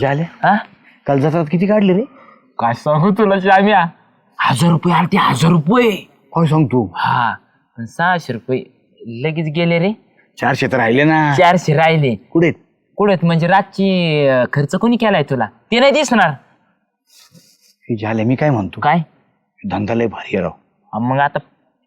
झाले हा? काल जत्रात किती काढले रे? काय सांगू तुला श्याम्या हजार रुपये आले ते हजार रुपये. काय सांगतो हा पण सहाशे रुपये. लगेच गेले रे. चारशे तर राहिले ना. चारशे राहिले. कुठे कुठे म्हणजे रातची अं, खर्च कोणी केलाय तुला? ते नाही दिसणार. हे झाले मी काय म्हणतो? काय? धंदा लय भारी आहे राव. अं, मग आता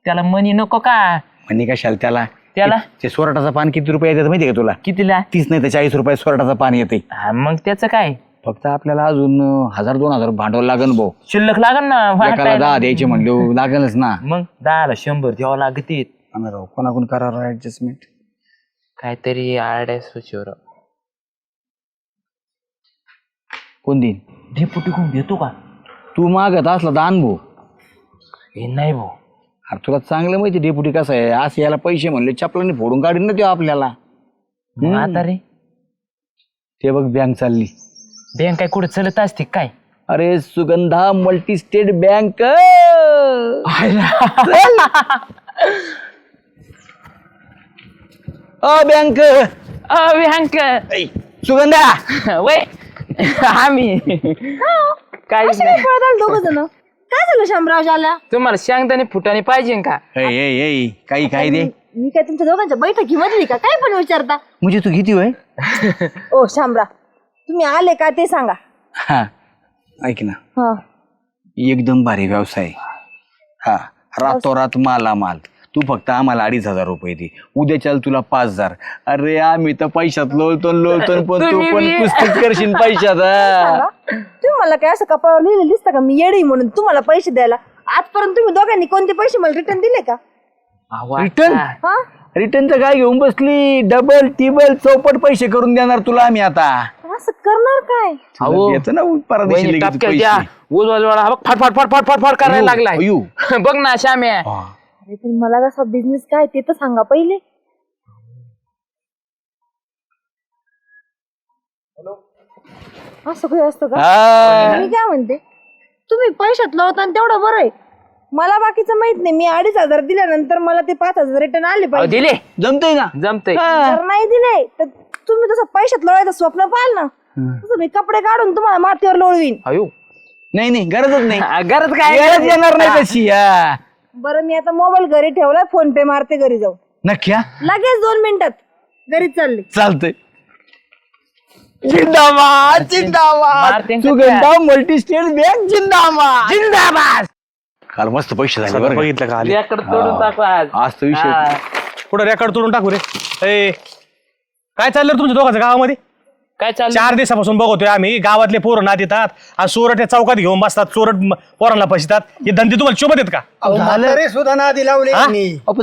त्याला मनी नको का? म्हणे कशाला त्याला? त्याला? ते- सोराटाचं पान किती रुपये येतात माहिती का तुला? कितीला? तीस नाही तर चाळीस रुपये सोराटाचं पान येते. हा, मग त्याचं काय? फक्त आपल्याला अजून अं, हजार दोन हजार भांडवल लागन भाऊ. शिल्लक लागल ना एकाला वाटायला. दहा द्यायचे म्हणले लागेलच ना. मग दहाला शंभर द्यावं लागते. आम्ही राव कोणाकोण करा ऍडजस्टमेंट काहीतरी आड्या सुचवर. कोण देईन? ढेपुटी कोण देतो का? तू मागत असला दान भाऊ. हे नाही भाऊ. अरे तुला चांगलं माहिती डेपुटी कसं आहे? असं याला पैसे म्हणले चपलाने फोडून काढीन ना ते आपल्याला. मग आता रे? ते बघ बँक चालली. बँक काय कुठे चलत असते काय? अरे सुगंधा मल्टी स्टेट बँक अ बँक बँक सुगंधा. वय आम्ही. नाही. दोघ जण? काय झालं शामराव झाला तुम्हाला शेंगदाणे फुटाने पाहिजे का? ऐ, ऐ, ऐ, काही काही दे. मी काय तुमच्या दोघांच्या बैठकीमध्ये का? काय पण विचारता? म्हणजे तू किती होय? ओ शामराव तुम्ही आले का ते सांगा. हा ऐक ना. हा. एकदम भारी व्यवसाय. हा रातोरात मालामाल. तू फक्त आम्हाला अडीच हजार रुपये दे. उद्या चाल तुला पाच हजार. अरे आम्ही तर पैशात लोळतो लोळतो पण तू तुम्ही पण बी- पुस्तक करशील पैशात हा. तुम्ही मला काय असं कपाळावर लिहिलं दिसतं का? मी येडी म्हणून तुम्हाला पैसे द्यायला. आजपर्यंत तुम्ही दोघांनी कोणते पैसे मला रिटर्न दिले का? रिटर्न हा? रिटर्नचं काय घेऊन बसली? डबल टिबल चौपट पैसे करून देणार तुला आम्ही आता. असं करणार काय? अहो. येतं ना परदेशी लगेच टपक्यात पैसे. द्या. उजवाजवाला हा बघ फट फट फट फट फट फट करायला लागलाय. अयो. बघ ना श्याम्या. हा. अरे पण मला कसा बिझनेस काय ते तर सांगा पहिले. असं काही असतं का? हा. मी काय म्हणते? तुम्ही पैशात लावता आणि तेवढं बरं आहे. मला बाकीचं माहीत नाही. मी अडीच हजार दिल्यानंतर मला ते पाच हजार रिटर्न आले अहो, पाहिजे. दिले. जमतंय ना जमतय. जर नाही दिले तर तुम्ही तसं पैशात लोळायचं स्वप्न पाहाल ना तसं मी कपडे काढून तुम्हाला मातीवर लोळवीन. अयो. नाही नाही गरजच नाही. गरज काय? गरज येणार नाही तशी हा. बरं मी आता मोबाईल घरी ठेवलाय फोन पे मारते घरी जाऊन. नक्की हा? लगेच दोन मिनिटात. घरी चालले. चालतंय. जिंदाबाद जिंदाबाद. मारते का सुगंधा मल्टी स्टेट बँक जिंदाबाद. जिंदाबाद. काल मस्त पैसे झाले बरं का? बघितलं का आली? लेकरं तोडून टाकू आज. आज तर विषय. हा. पुढे रेकॉर्ड तोडून टाकू रे? ए. काय चाललं रे तुमच्या दोघांच्या गावामध्ये? काय चाललं चार दिवसापासून बघतोय आम्ही. गावातले पोरं नात येतात आणि चोरट या चौकात घेऊन बसतात. चोरट म- पोरांना फसतात. हे धंदे तुम्हाला शोभत आहेत का झालं सुद्धा नादी लावले हा?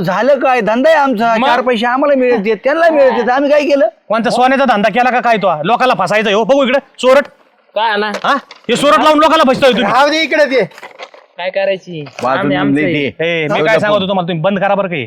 झालं काय? धंदा आहे आमचा. चार पैसे आम्हाला मिळते त्यांना मिळते आम्ही काय केलं? कोणत्या सोन्याचा धंदा केला का काय तो? लोकांना फसायचा हो. बघू इकडे. चोरट काय ना हा? हे चोरट लावून लोकांना फसतोय तुम्ही. राहू दे इकडे ते काय करायची? आम्ही आमचं. ए, मी काय सांगतो तुम्हाला? तुम्ही बंद करा बरं काही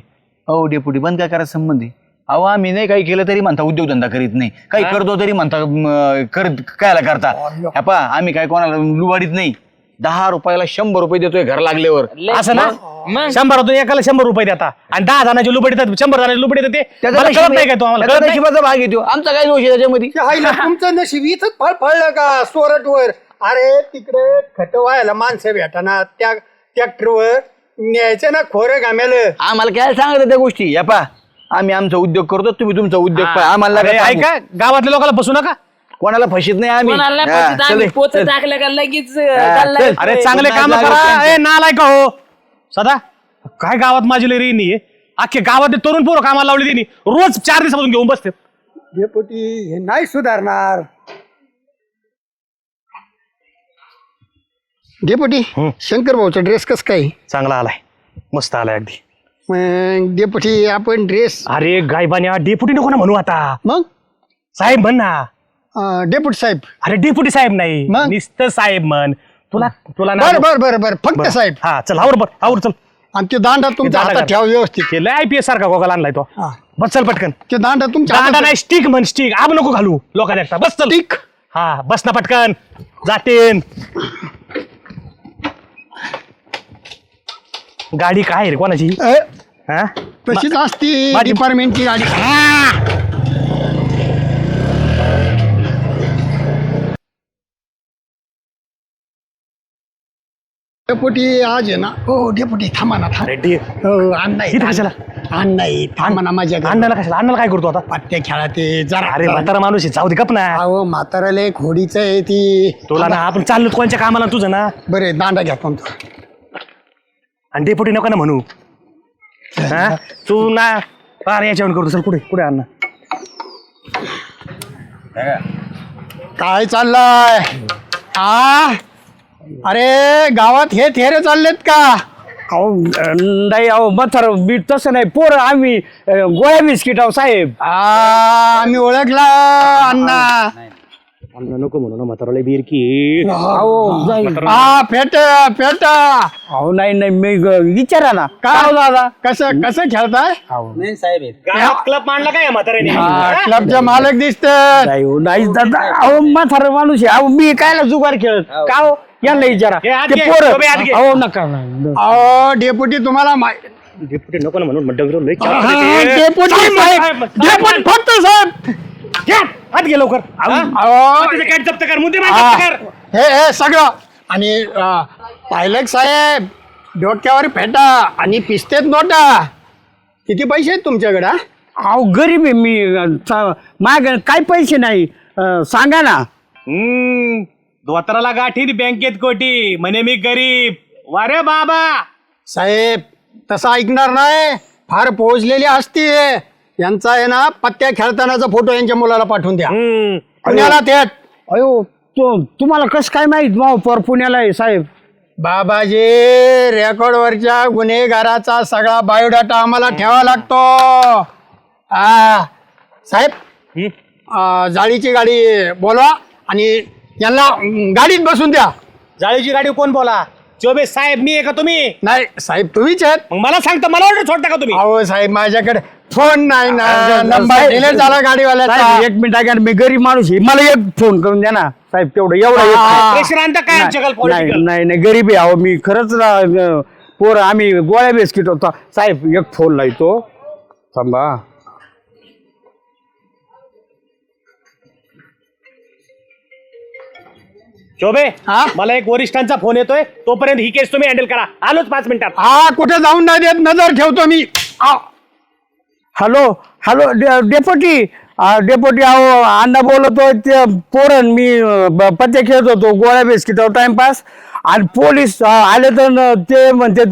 हो. डेपुटी बंद काय करायचं संबंध आहे? अहो आम्ही नाही काही केलं तरी म्हणता उद्योगधंदा करीत नाही. काही करतो तरी म्हणता म, करत कायला करता? ह्या पहा आम्ही काय कोणाला लुबाडीत नाही. दहा रुपयाला शंभर रुपये देतोय घर लागल्यावर. लय- असं ना? मग? शंभरातून एकाला शंभर रुपये देता. आणि दहा जणांचे लुबडी देतात शंभर जणांचे लुबडी देते. त्याचा मला नशीब कळत नाही काय आहे. तुम्हाला त्याचा कळत नाही? नशिबाचा भाग येतो आमचा काय दोष आहे त्याच्यामध्ये? ते हायला तुमचं नशीब इथंच फळ फळलं का? सोरटवर. अरे तिकडे खट व्हायला माणसं भेटाना त्या ट्रॅक्टरवर न्यायचं ना खोरं घामेलं. आम्हाला काय सांगत त्या गोष्टी? या पा आम्ही आमचा उद्योग करतो तुम्ही तुमचा उद्योग पहा आम्हाला अरे नका सांगू. ऐका गावातल्या लोकांना बसू नका. कोणाला फशीत नाही आम्ही. कोणाला नाही हा, पटत, आम्ही चल, पोचं चल. टाकलं का लगेच हा, गल्ला चल. येतोय. अरे चांगले काम लागत करा. त्यांचं. ए नालाय का हो. सदा काय गावात माझी लई रेनी आहे? अख्खे गावात तरुण पोरं कामाला लावली त्यांनी. रोज चार दिवसापासून घेऊन बसते डेपुटी हे नाही सुधारणार. डेपुटी शंकर भाऊचा ड्रेस कस काय? चांगला आलाय. मस्त आलाय अगदी. मग डेपुटी आपण ड्रेस अरे गायबान्या डेपुटी नको ना म्हणू आता. मग? साहेब म्हण ना. अं, डेपुटी साहेब. अरे डेपुटी साहेब नाही मग? निस्त साहेब म्हण. तुला तुला ना बर बर बर बर फक्त साहेब. हा चल आवर बर आवर चल. आणि ते दांडा तुमच्या दांडा हातात. ठेवा व्यवस्थित. केलं आय पी एस सारखा गोगाला आणलाय तो. हा. बस चल पटकन. ते दांडा तुमच्या दांडा हातात नाही स्टिक म्हण स्टिक आब नको घालू. लोकांना एकटा बस चल. Stick? हा बस ना पटकन. जातीन. गाडी काय रे कोणाची? अ, तशीच असते. डिपार्टमेंटची गाडी. डेपुटी आज आहे ना? हो, हो डेपुटी थांबा ना थांब. हो अन्न कशाला? अण्णा थांबा ना माझ्या घरी. कशाला? आणलं काय करतो आता? पत्ते खेळा ते जरा अरे म्हातारा माणूस आहे. जाऊ दे गप ना. अहो म्हाताराले खोडीच आहे ती. तुला ना आपण चाललो कोणच्या कामाला तुझं ना? बरे दांडा घ्या पण आणि डेपुटी नको ना म्हणू. हा? तू ना अरे याच्यावर करतो चल कुठे कुठे अण्णा? काय चाललंय? आ? अरे गावात हे थेरे चाललेत का? अहो नाही अहो मथर मी तसं नाही पोरं आम्ही अं, गोळ्या बिस्किट आहो साहेब. आ, आम्ही ओळखला अण्णा. अण्णा नको म्हणू ना म्हाताराला बीर की अहो नाही हा फेट फेट अहो नाही नाही मी ग- विचारा ना काय हो दादा कसं कसं खेळताय क्लब मांडला काय या म्हाताऱ्याने हा, क्लबचे मालक दिसत नाही हो नाही दादा अहो म्हातारा माणूस आहे अहो मी कायला जुगार खेळत का हो यांना विचारा हे आत ते घे, पोरं शोभे आत घे. अहो नका नाही. अहो डेपुटी तुम्हाला माहि- डेपुटी नको ना म्हणून म्हणतो लय हा, चावतं ते. डेपुटी साहेब, साहेब साहेब, डेपुटी फक्त साहेब घ्या, आत घे लवकर. हा? तिचं काय जप्त कर मुद्दे हा, जप्त कर. हे हे सगळं. आणि अं, पायलट साहेब डोक्यावर फेटा आणि पिस्तेत नोटा. किती पैसे आहेत तुमच्याकडे हा? अहो गरीब आहे मी माग काय पैसे नाही अं, सांगा ना. हम्म धोत्राला गाठी बँकेत कोटी म्हणे मी गरीब. वारे बाबा. साहेब तसं ऐकणार नाही फार पोहोचलेली असती यांचा आहे ना पत्त्या खेळतानाचा फोटो यांच्या मुलाला पाठवून द्या. हम्म. पुण्याला थेट अयो तो तुम्हाला कसं काय माहीत माव पर पुण्याला आहे साहेब? बाबाजी रेकॉर्डवरच्या गुन्हेगाराचा सगळा बायोडाटा आम्हाला ठेवा लागतो. आ, साहेब हम्म. आ, जाळीची गाडी बोलवा आणि यांना अं, गाडीत बसून द्या. जाळीची गाडी कोण बोला? चोबे साहेब मी आहे का तुम्ही? नाही साहेब तुम्हीच आहेत. मग मला सांगता मला ऑर्डर सोडता का तुम्ही? अहो साहेब माझ्याकडे फोन नाही ना. नंबर साहेब, डिलीट झाला गाडीवाल्याचा. साहेब एक मिनिट ऐका ना, मी गरीब माणूस आहे. मला एक फोन करून द्या ना. साहेब तेवढं एवढं एक हा. प्रेशर आणता काय आमच्याकडे नाही political? नाही नाही गरीब आहे. अहो मी खरंच ना, पोरं आम्ही गोळ्या बिस्किट होता. साहेब एक फोन लावतो. थांबा. चोबे हा? मला एक वरिष्ठांचा फोन येतोय. तोपर्यंत ही केस तुम्ही हँडल करा. आलोच पाच मिनिटात. हा कुठे जाऊन नाही देत? नजर ठेवतो मी. हॅलो हॅलो डे- डेपोटी. डेपोटी अहो अण्णा बोलतो ते पोरण मी अं, ब- पत्ते खेळत होतो गोळ्या बिस्किटावर टाइमपास. आणि पोलीस अं, आले तर न- ते म्हणते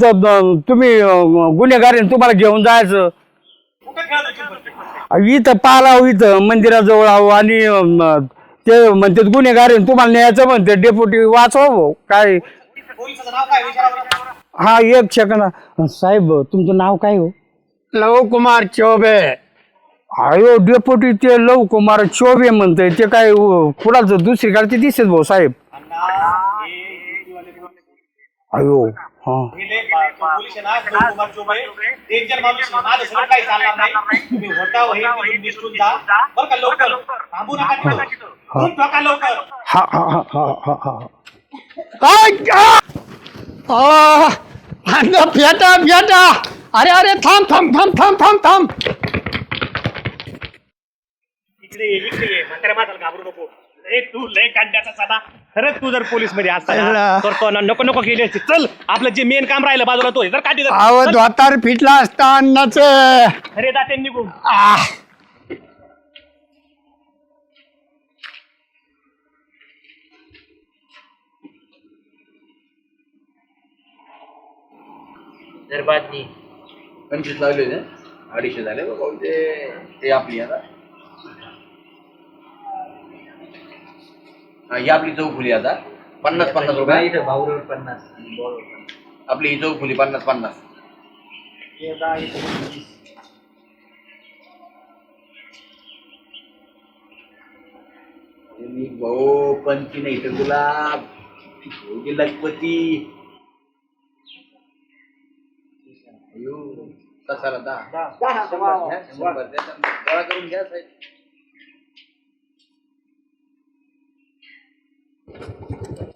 तुम्ही अं, गुन्हेगार आहे, तुम्हाला घेऊन जायचं. इथं पालाव इथं मंदिराजवळ आहो आणि अं, ते म्हणते गुन्हेगार आहे, तुम्हाला न्यायचं म्हणते डेपोटी वाचवा भाऊ काय? हा एक सेकंद साहेब तुमचं नाव काय हो? लव कुमार चौबे. अयो डेपोटी ते लव कुमार चोबे म्हणतंय. ते काय अं, कुणाचं? दुसरीकडे ते दिसत भाऊ साहेब. अयो हा. हा. हा हा हा हा हा फेटा फेटा. अरे अरे थांब थांब थांब थांब थांब थांब. इकडे ये, इकडे ये. म्हाताऱ्या माताला घाबरू नको. ए तू लय काढण्याचा साधा. खरंच तू जर पोलीसमध्ये असता ना, अल्ला. तर तो ना नको नको केली असती. चल आपलं जे मेन काम राहिलं बाजूला तो आहे. जर काढी अहो फिटला असता अण्णाचं अरे जाते निघून. आ! पंचवीस लागले होते अडीचशे झाले बघा ते ते आपली आता. हा, ही आपली चौफुली आता. पन्नास पन्नास रुपये. पन्नास आपली ही चौफुली पन्नास पन्नास. मी भाऊ पंची नाही तर तुला भोगी लखपती. अयो, कसाला दहा? शंभर. घ्या, शंभर. द्या, गोळा करून घ्या साहेब.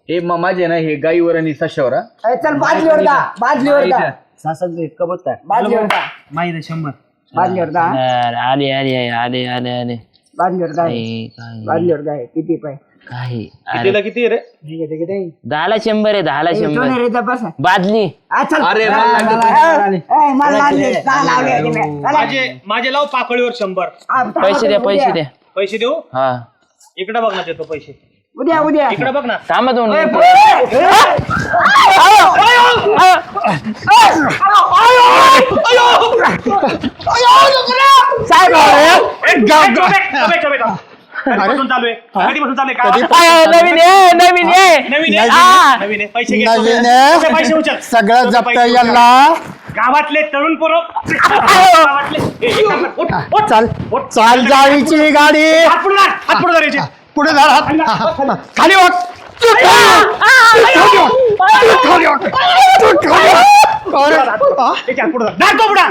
हे म- माझे ना हे गाईवर आणि सशावर हा. चल बाजलीवर दा बाजलीवर दा बाजलीवर दा माहिती शंभर. बाजलीवर दा आले आले आले आले आले बाजलीवर दा बाजलीवर दा किती पाय. काही कितीला किती रे दहाला शंभर आहे दहाला शंभर रे जा बसा बादली आ, चल. अरे, मला लागले. माझे माझे लाव पाकळीवर शंभर पैसे द्या पैसे द्या पैसे देऊ हा इकडे बघ ना देतो पैसे उद्या उद्या इकडे बघ ना थांबा दोन मिनिटं. कधीपासून चालू आहे कधीपासून चालू आहे का? आय, नवीन आहे नवीन आहे नवीन आहे हा. नवीन आहे पैसे घे नवीन तुझे. आहे. तुझे पैसे उचल सगळं तुझे जप्त पैसे उचल. याला गावातले तरुण पोरं गावातले ए, एक काम कर. उठ, उठ. चाल उठ. चाल जाळीची गाडी हात पुढे धर, हात पुढे धर हात. खाली त्याच्या हात पुढे धर. धर तो पुढं.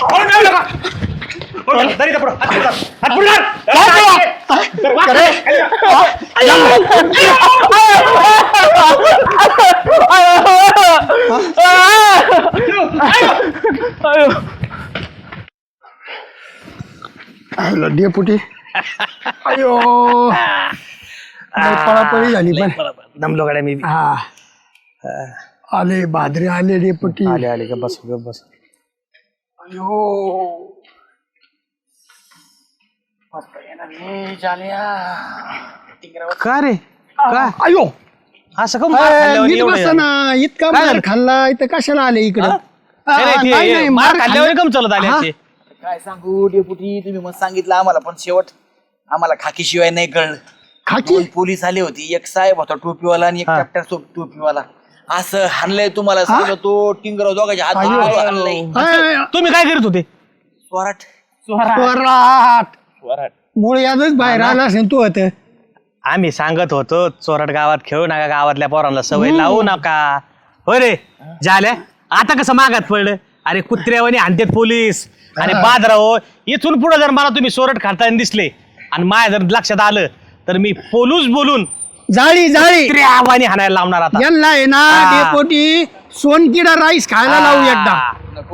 पुढं धर नका. डेपुटी अयो पळापळी झाली पण दमलो गाड्या मी हा आले बादरे आले डेपुटी आले आले का बस ग बस का रे? अयो! असं का मार ए, खाल्ल्यावर नीट एवढं बसा ना इतका काय मार? खाल्ला इथं कशाला आले इकडं? नाही, नाही, ते नाही, नाही, मार खाल्ल्यावर खाल्ल्या- कम चालत आले हा? असे. काय सांगू डेपुटी तुम्ही मग सांगितलं आम्हाला पण शेवट आम्हाला खाकी शिवाय नाही कळलं. खाकी? दोन पोलीस आले होते एक साहेब होता टोपीवाला आणि एक ट्रॅक्टर टोपीवाला. असं हाणलंय तुम्हाला सांगतो टिंगराव दोघांच्या हात हाणलंय. तुम्ही काय करीत होते? स्वराट. स्वराट. मुळे यादच बाहेर आला असेल तू होत आम्ही सांगत होतो चोरट गावात खेळू नका गावातल्या पोरांना सवय लावू नका. होय रे झाल्या? आता कसं मागात पडलं? अरे कुत्र्यावानी हाणतेत पोलीस. आणि बादराव इथून पुढे जर मला तुम्ही सोरट खाताना दिसले आणि माझ्या जर लक्षात आलं तर मी पोलूस बोलून जाळी जाळी. कुत्र्यावानी हाणायला लावणार आता. यांना आहे ना हा. डेपोटी सोनकिडा राईस खायला लावू एकदा.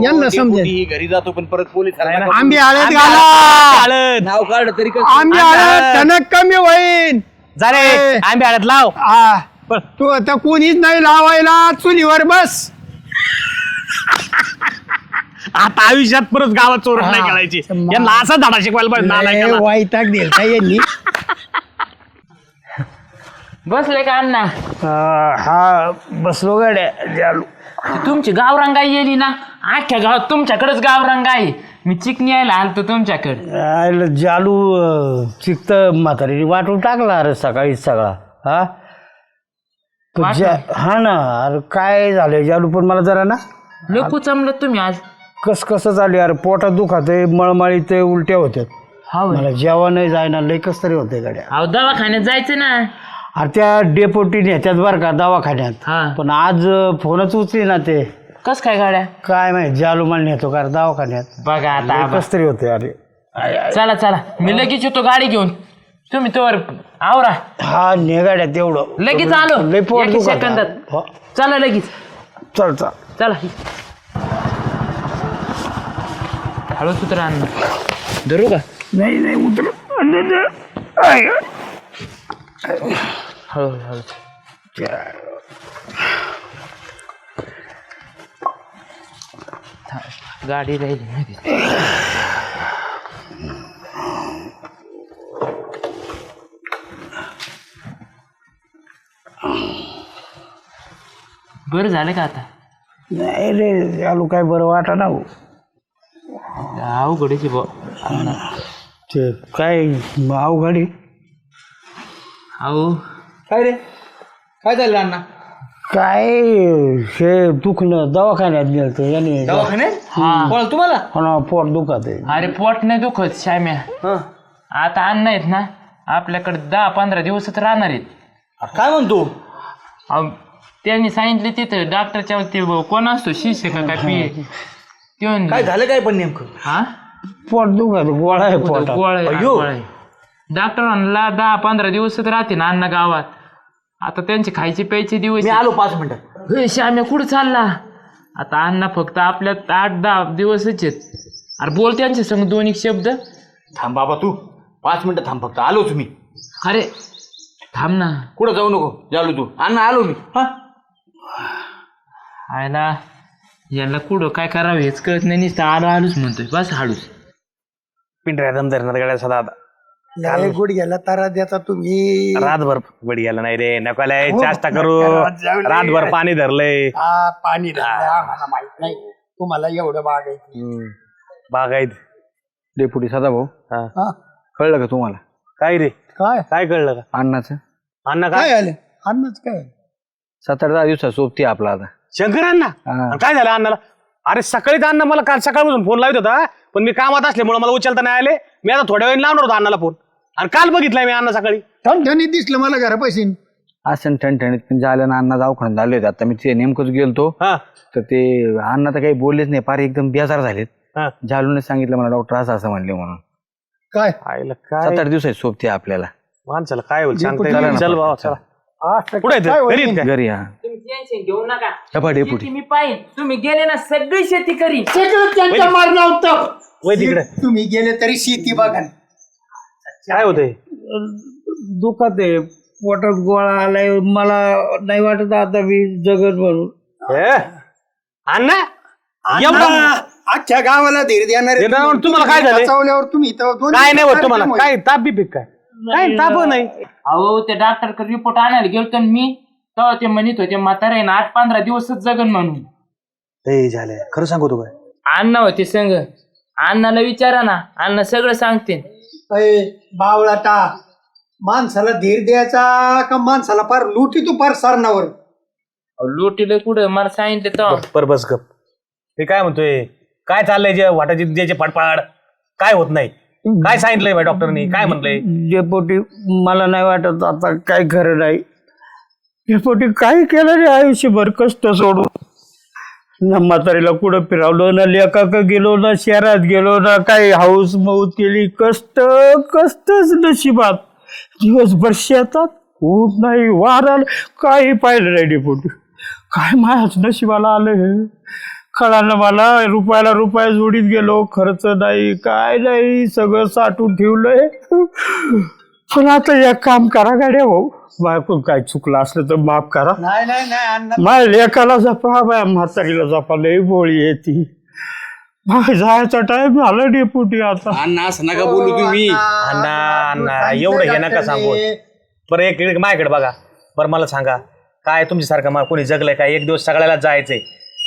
यांना समजेल. डेपुटी घरी जातो पण परत पोलीस नाही ना. आंबे आळ्यात आंबे घाला. आळत, आळत. नाव काढ तरी कसं? आंबे आळ्यात टणक कमी होईल जा रे ए. आंबे आळत लाव. हा पण तू आता कोणीच नाही लावायला चुलीवर बस. आता आयुष्यात परत गावात चोरट नाही हा. करायची यांना असा धडा शिकवायला पाहिजे लय नालायकाला. वाईटाक दिलता यांनी. बसले का अण्णा? हा बसलो गाड्या जालू. तुमची गावरांगाई येली ना? अख्ख्या गावात तुमच्याकडेच गावरांगाई. मी चिकनी यायला आलतो तुमच्याकडे. आयला जालू अं, चिकत म्हातारी वाटून टाकला अरे सकाळी सगळा. हा? तो जा- हा ना अरे काय झालं जालू पण मला जरा ना? लोक चमलं तुम्ही आज. कस कसं झाले अरे पोटात दुखात मळमळी ते उलट्या होत्यात. हा. मला जेवण नाही जायना लय कस तरी होते गाड्या. अहो दवाखान्यात जायचं ना. अरे त्या डेपोटीने ह्याच्यात बरं का दवाखान्यात. हा. पण आज फोनच उचली ना ते. कस काय गाड्या? काय माहीत जालू मला नेतो का रे दवाखान्यात. बघा आता आबा. कस तरी होते अरे. चला चला. मी लगेच येतो गाडी घेऊन. तुम्ही तोवर आवरा. हा ने गाड्या तेवढं लगेच आलो. लय पोट एका दुखत सेकंदात. हो. चला लगेच. चल चल. चला. हळू सुत्र धरू का? नाही नाही उतर. हळू हळू गाडी राहिली माहिती बरं झालं का आता नाही रे चालू काय बरं वाटा ना हो. अवघडीची ते काय अवघड आहे. अहो काय रे? काय झालं अण्णा? काय हे दुखणं दवाखान्यात गेलं याने दवाखान्यात? तुम्हाला? हो पोट दुखत आहे. अरे पोट नाही दुखत श्याम्या. आता अन्न आहेत ना आपल्याकडे दहा पंधरा दिवसच राहणार आहेत. काय म्हणतो? अहो, त्यांनी सांगितले तिथं डॉक्टरच्या ते कोण असतो शिष्य का काय ते म्हणले, काय झालं काय पण नेमकं? हा? पोट दुखत गोळा आहे पोटात. गोळ डॉक्टर म्हणला दहा पंधरा दिवसच राहते ना अन्न गावात. आता त्यांचे खायचे प्यायचे दिवस मी आलो पाच मिनिटात हे श्याम्या कुठं चालला? आता अण्णा फक्त आपल्या आठ दहा दिवसच आहेत. अरे बोल त्यांच्या संग दोन एक शब्द. थांब बाबा तू. पाच मिनिटं थांब फक्त. आलोच मी. अरे थांब ना. कुठं जाऊ नको? जालू तू. अण्णा आलो मी. हा? आयला याला कुठं काय करावं हेच कळत नाही. नुसतं आलो आलोच म्हणतोय. बस हाडूच पिंढऱ्या दम धरणार गाड्या सदा आता. लय गुड गेला तारा देता तुम्ही. रातभर बडी गेला नाही रे. नको लय हो, चाष्टा करू. रातभर पाणी धरलंय. हा पाणी आम्हाला माहीत नाही. तुम्हाला एवढं बागायचं बागायत. डेपुटी सदा भाऊ हा. हा. कळलं का तुम्हाला? काय रे? काय? काय कळलं का? अण्णाचं अण्णा काय काय आलं? अन्नच काय? आलं? सात आठ दहा दिवसात सोबती आपला आता. शंकर अण्णा हा. आणि काय झालं अण्णाला अरे सकाळीच अण्णा मला काल सकाळपासून फोन लावत होता पण मी कामात असल्यामुळे मला उचलता नाही आले. मी आता थोड्या वेळ लावणार होता अण्णाला फोन आणि काल बघितलाय मी अण्णा सकाळी. ठणठणीत दिसलं मला घरापाशी असं ठणठणीत पण झालं ना अण्णा दवाखान्यात झाले होते. आता मी ते नेमकंच गेलतो. हा. तर ते अण्णा तर काही बोललेच नाही. फार एकदम बेजार झालेत. हा. जालूने सांगितलं मला डॉक्टर असं असं म्हणले म्हणून. काय? आईला सात काय आठ दिवस सोबती आपल्याला. माणसाला काय होईल सांगता चला येईल ना. चल. बाबा चला कुठे काय घरी? आहेत काय घरी हा. तुम्ही टेन्शन घेऊ नका. हपा डेपुटी शेती मी पाहिन. तुम्ही गेले ना सगळी शेती करीन. सगळं त्यांच्या मारणं होतं. वय तिकडे तुम्ही गेले तरी शेती बघा काय होतंय? दुखत आहे. पोटात गोळा आलाय. मला नाही वाटत आता मी जगत म्हणून ए? अण्णा? एवढा अख्ख्या गावाला धीर देणार धीर देणार, तुम्हाला काय झालंय? बचावल्यावर तुम्ही इथं दोन काय नाही होत तुम्हाला. काय ताप बी पिक काय? काय ताप नाही. अहो ते डॉक्टर रिपोर्ट आणायला गेलतो ना मी. तेव्हा ते म्हणत होते म्हातारा आहे ना आठ पंधरा दिवसच जगन म्हणून. ए झाले खरं सांगू तू काय? अण्णा होते संग. अण्णाला विचारा ना. अण्णा सगळं सांगते अय, बावळाटा माणसाला धीर द्यायचा का माणसाला फार लुटी तू फार सरणावर? लोटीला कुठं? मला सांगितलं तेव्हा पर बस गप. ते काय म्हणतोय? काय चाललंय जे वाटाची द्यायचे फडफड? काय होत नाही? काय सांगितलंय बाई डॉक्टरनी? काय म्हणलंय? डेपोटी मला नाही वाटत आता काय खरं नाही. डेपोटी काय केलं रे आयुष्यभर? कष्ट सोडून? ना म्हातारीला कुठं फिरवलं ना लेखाक गेलो ना शहरात गेलो ना काही हाऊस मौत केली. कष्ट कष्टच नशिबात. दिवसभर शेतात ऊन नाही वार आलं काही पाहिलं नाही डेपोटी. काय मायाच नशिबाला आलं हे? कळालं मला रुपयाला रुपया जोडीत गेलो खर्च नाही काय नाही सगळं साठवून ठेवलंय. पण आता एक काम करा गाड्या भाऊ. काय चुकलं असलं तर माफ करा. नाही नाही नाही अण्णा. माझ्या लेकाला जपा बाय म्हातारीला जपा लई बोळी येते. बाय जायचा टाइम झाला डेपुटी आता. अण्णा असं नका बोलू तुम्ही. अण्णा अण्णा एवढं हे नका सांगू. बरं एक एक माझ्याकडे बघा. बरं मला सांगा. काय तुमच्यासारखं मला कोणी जगलंय काय एक दिवस सगळ्याला जायचंय.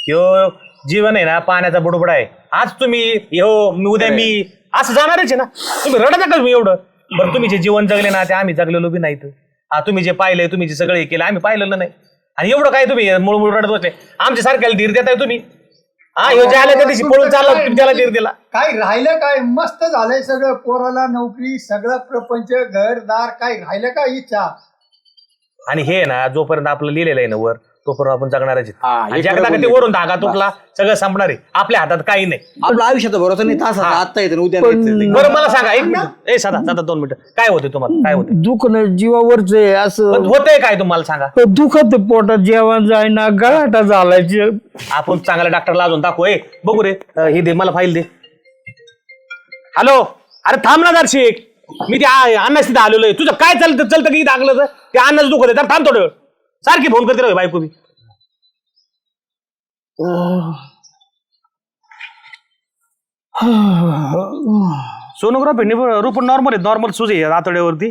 ह्यो जीवन आहे ना पाण्याचा बुडबुडा आहे. आज तुम्ही ह्यो मी उद्या मी असं जाणारच आहे ना. तुम्ही रडत नका तुम्ही एवढं? बरं तुम्ही जे जीवन जगले ना ते आम्ही जगलेलो बी नाहीत. हा तुम्ही जे पाहिलंय तुम्ही जे सगळे केलं आम्ही पाहिलेलं नाही. आणि एवढं काय तुम्ही मुळमुळ रडत बसले? आमच्या सारख्याला धीर देताय तुम्ही. हा ह्यो ज्या आल्या त्या दिवशी पळून चालला तुम्ही त्याला धीर दिला. काय राहिलं काय? मस्त झालंय सगळं पोराला नोकरी सगळं प्रपंच घरदार काय राहिलं का इच्छा? आणि हे ना जोपर्यंत आपलं लिहिलेलं आहे ना वर तोपर्यंत आपण जगणारच आहेत. हा, आणि. वरून धागा तुटला सगळं संपणार आहे. आपल्या हातात काही नाही. आपलं आयुष्यात भरोसा नाही तास आता येतं उद्या येतं. बरं मला सांगा एक मिनिट. ए साधा साधा दोन मिनिटं. काय होते तुम्हाला? काय होते दुखणं जीवावरच आहे असं होतंय काय तुम्हाला सांगा? दुखत पोटात जेवण जायना गळाटा झालायचे आपण चांगल्या डॉक्टरला अजून दाखवू. ए बघू रे. अं, हे दे मला फाईल दे. हॅलो? अरे थांब ना दर्शिक मी ते अन्नाच तिथं आलेलो आहे. तुझं काय चालतं चालतं की दाखलं तर? ते अन्नाच दुखत आहे. तर थांब थोडं. सारखी फोन करते रे बायको बी. सोनोग्राफी रूप नॉर्मल आहे नॉर्मल सुज आहे आतड्यावरती.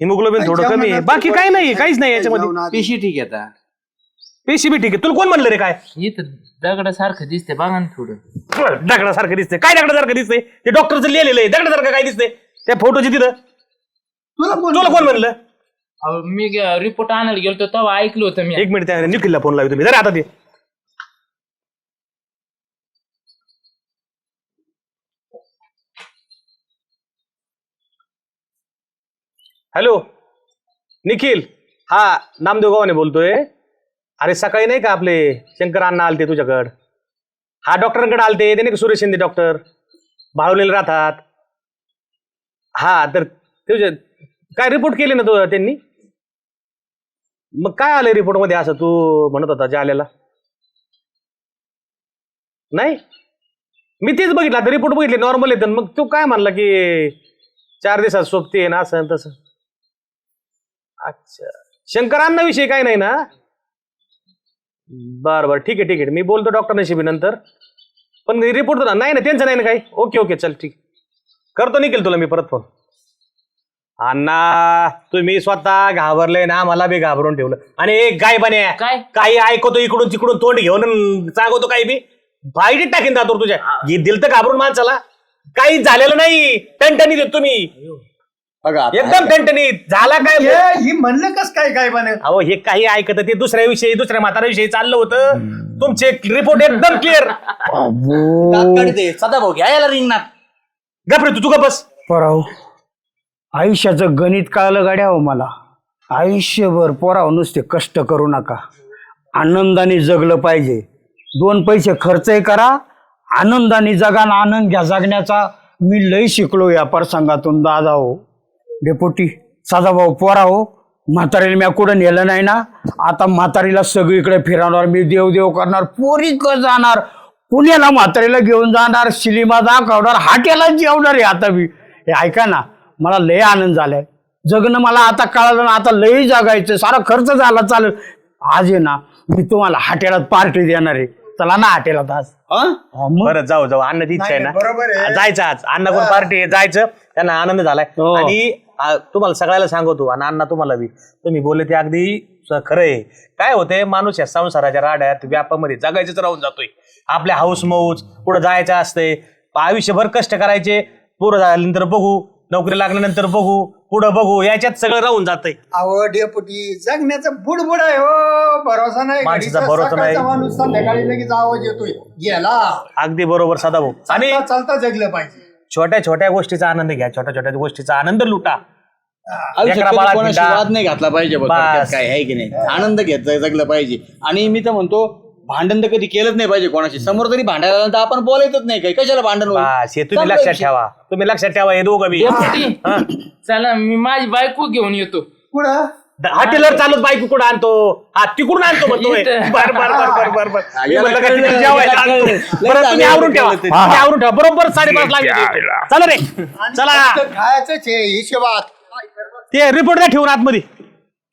हिमोग्लोबिन थोडं कमी आहे. बाकी काही नाही काहीच नाही याच्यामध्ये. पेशी ठीक आहे आता. पेशी बी ठीक आहे. तुला कोण म्हणलं रे काय? इथं दगडासारखं दिसते बघा ना थोडं. दगडासारखं दिसते काय दगडासारखं दिसते ते डॉक्टरचं लिहिलेलं आहे दगडासारखं काय दिसते त्या फोटोचे तिथं. तुला कोण तुला कोण म्हणलं? अहो मी रिपोर्ट आणायला गेलो तेव्हा ऐकलं होतं मी. एक मिनिट त्या निखिलला फोन लावतो तुम्ही जरा आता ते हॅलो? निखिल? हा नामदेव गावाने बोलतोय. अरे सकाळी नाही का आपले शंकर अण्णा आलते तुझ्याकडं? हा डॉक्टरांकडे आलते ते नाही का सुरेश शिंदे डॉक्टर? भाळवलेले राहतात. हा तर तुझ्या काय रिपोर्ट केले ना तो त्यांनी? मग काय आलं रिपोर्टमध्ये असं तू म्हणत होता जे आलेला नाही? मी तेच बघितलं आता रिपोर्ट बघितले नॉर्मल येतं मग तू काय म्हणला की चार दिवसात सोबती आहे ना असं तसं? अच्छा. शंकर विषय काही नाही ना? बर बर. ठीक आहे ठीक आहे. मी बोलतो डॉक्टर नशिबी नंतर. पण रिपोर्ट नाही ना त्यांचं नाही ना काही? ओके ओके चल ठीक. करतो निघेल तुला मी परत फोन अण्णा तुम्ही स्वतः घाबरले ना मला बी घाबरून ठेवलं. आणि एक गाय बने काय? काही ऐकतो इकडून तिकडून तोंड घेऊन अन सांगतो काही बी. फायडीत टाकीन दातोर तुझ्या. गी- दिल तर घाबरून माणसाला. काही झालेलं नाही. टणटणी देत तुम्ही. बघा आता एकदम टणटणीत. झाला काय? हे ही म्हणलं कस काय काय बने? अहो हे काही ऐकत ते दुसऱ्या विषयी दुसऱ्या म्हाताऱ्याविषयी चाललं होतं. तुमचे रिपोर्ट एकदम क्लिअर दात काढते सदा भाऊ घ्या याला रिंगणात. गपरे तू तू बस. पराव आयुष्याचं गणित कळलं गाड्या हो मला. आयुष्यभर पोराव नुसते कष्ट करू नका. आनंदाने जगलं पाहिजे. दोन पैसे खर्चही करा आनंदाने जगा ना आनंद घ्या. जगण्याचा मी लई शिकलो या प्रसंगातून दादा हो डेपुटी सदाभाऊ पोरा हो म्हातारीला मी कुठं नेलं नाही ना? आता म्हातारीला सगळीकडे फिरवणार मी देव देव करणार पोरी क जाणार पुण्याला म्हातारीला घेऊन जाणार सिनेमा दाखवणार हाटेला जेवणार आहे आता मी. हे ऐका ना मला लय आनंद झालाय. जगणं मला आता कळालं ना आता लय जगायचं सारा खर्च झाला चालेल. आज आहे ना मी तुम्हाला हाटेलात पार्टी देणार आहे. चला ना हाटेलात आज. हा? मग? बरं जाऊ जाऊ. अन्नाची इच्छा आहे ना? बरोबर आहे. जायचं आज. अण्णा कोण पार्टी आहे? जायचं. त्यांना आनंद झालाय. हो. आणि आ, तुम्हाला सगळ्याला सांगतो आणि अण्णा तुम्हाला बी. तुम्ही बोलले ते अगदी स- खरं आहे काय होते माणूस या संसाराच्या राड्यात व्यापामध्ये जगायचंच राहून जातोय. आपल्या हाऊस मौज पुढे जायचं असते आयुष्यभर कष्ट करायचे. पुढं झाल्यानंतर बघू. नोकरी लागल्यानंतर बघू पुढं बघू याच्यात सगळं राहून जातंय. अहो डेपुटी जगण्याचं बुडबुड आहे हो. भरोसा नाही माणसाचा भरोसा सकाळचा नाही. माणूस संध्याकाळी लगेच आवाज येतोय. गेला. अगदी बरोबर सदाभाऊ. आणि चालता चालता जगलं पाहिजे. छोट्या छोट्या गोष्टीचा आनंद घ्या छोट्या छोट्या गोष्टीचा आनंद लुटा. लेकरा कधी बाळा कोणाशी भिंडा. वाद नाही घातला पाहिजे बघ, बस. थोडक्यात काय आहे की नाही. आनंद घेत जगलं पाहिजे. आणि मी तर म्हणतो भांडण तर कधी केलंच नाही पाहिजे कोणाशी. समोर तरी भांडायला आलं तर आपण बोलायचंच नाही काही. कशाला भांडण होईल? बस हे तुम्ही लक्षात विषय. ठेवा तुम्ही लक्षात ठेवा हे दोघं बी. हा. चला मी माझी बायको घेऊन येतो. पुढं हॉटेलवर चालूच बायको कुठं आणतो? हा तिकडून आणतो म्हणतो इथं. बर बर बर बर बर बर. मी याला म्हणलं का कळलं, तिकडे जेवायला याला आणतो. कळलं. बरं लय तुम्ही चांगलं आवरून ठेवा. केलं ते. तुम्ही आवरून ठेवा. बरोबर साडेपाच लागले. चला रे. चला. खायचंच आहे हिशोबात. ते रिपोर्ट द्या ठेवून आतमध्ये.